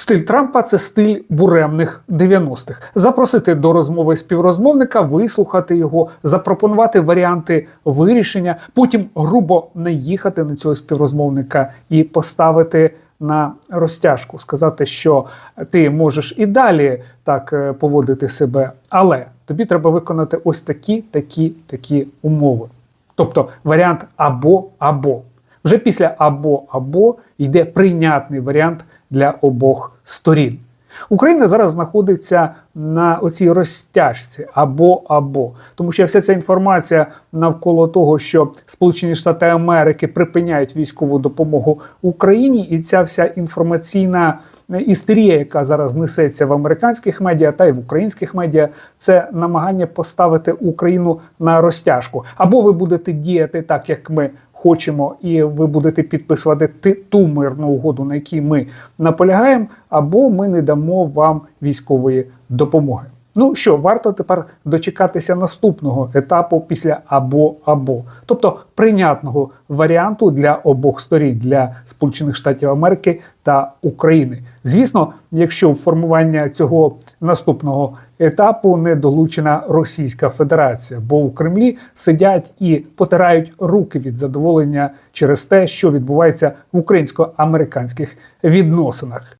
Стиль Трампа це стиль буремних 90-х. Запросити до розмови співрозмовника, вислухати його, запропонувати варіанти вирішення, потім грубо наїхати на цього співрозмовника і поставити на розтяжку, сказати, що ти можеш і далі так е, поводити себе, але тобі треба виконати ось такі, такі, такі умови. Тобто варіант або або. Вже після або або йде прийнятний варіант для обох сторін. Україна зараз знаходиться на оцій розтяжці або або, тому що вся ця інформація навколо того, що Сполучені Штати Америки припиняють військову допомогу Україні, і ця вся інформаційна істерія, яка зараз несеться в американських медіа та й в українських медіа, це намагання поставити Україну на розтяжку. Або ви будете діяти так, як ми хочемо, і ви будете підписувати ти- ту мирну угоду, на якій ми наполягаємо, або ми не дамо вам військової допомоги. Ну що, варто тепер дочекатися наступного етапу після або або, тобто прийнятного варіанту для обох сторін для Сполучених Штатів Америки та України. Звісно, якщо в формування цього наступного етапу не долучена Російська Федерація, бо у Кремлі сидять і потирають руки від задоволення через те, що відбувається в українсько-американських відносинах.